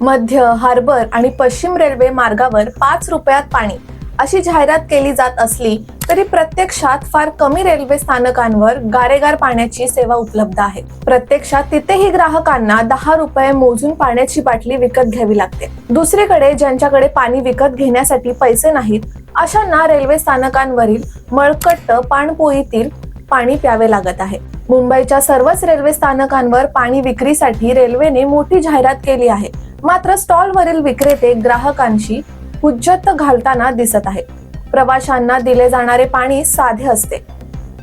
मध्य हार्बर आणि पश्चिम रेल्वे मार्गावर पाच रुपयात पाणी अशी जाहिरात केली जात असली तरी प्रत्यक्षात फार कमी रेल्वे स्थानकांवर गारेगार पाण्याची सेवा उपलब्ध आहे. प्रत्यक्षात तिथेही ग्राहकांना दहा रुपये मोजून पाण्याची बाटली विकत घ्यावी लागते. दुसरीकडे ज्यांच्याकडे पाणी विकत घेण्यासाठी पैसे नाहीत अशांना रेल्वे स्थानकांवरील मळकट्ट पाणपोईतील पाणी प्यावे लागत आहे. मुंबईच्या सर्वच रेल्वे स्थानकांवर पाणी विक्रीसाठी रेल्वेने मोठी जाहिरात केली आहे. मात्र स्टॉलवरील विक्रेते ग्राहकांशी हुज्जत घालताना दिसत आहेत. प्रवाशांना दिले जाणारे पाणी साधे असते.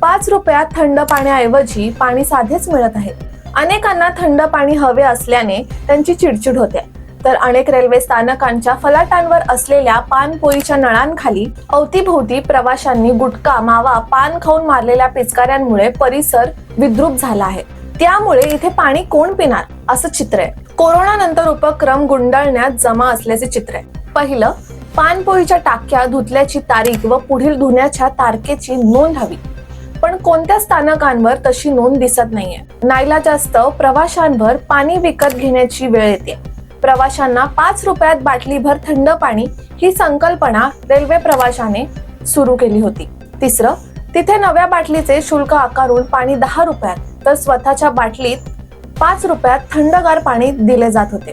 पाच रुपयात थंड पाण्याऐवजी पाणी साधेच मिळत आहे. अनेकांना थंड पाणी हवे असल्याने त्यांची चिडचिड होते. तर अनेक रेल्वे स्थानकांच्या फलाटांवर असलेल्या पानपोईच्या नळांखाली अवतीभोवती प्रवाशांनी गुटखा मावा पान खाऊन मारलेल्या पिचकाऱ्यांमुळे परिसर विद्रुप झाला आहे. त्यामुळे इथे पाणी कोण पिणार? असं चित्र आहे. कोरोना नंतर उपक्रम गुंडाळण्यात जमा असल्याचे चित्र आहे. पहिलं पानपोळीच्या टाक्या धुतल्याची तारीख व पुढील धुण्याच्या तारखेची नोंद हवी. पण कोणत्या स्थानकांवर तशी नोंद दिसत नाहीये. नाईला जास्त प्रवाशांवर पाणी विकत घेण्याची वेळ येते. प्रवाशांना पाच रुपयात बाटलीभर थंड पाणी ही संकल्पना रेल्वे प्रवाशाने सुरू केली होती. तिसरं तिथे नव्या बाटलीचे शुल्क आकारून पाणी दहा रुपयात तर स्वतःच्या बाटलीत पाच रुपयात थंडगार पाणी दिले जात होते.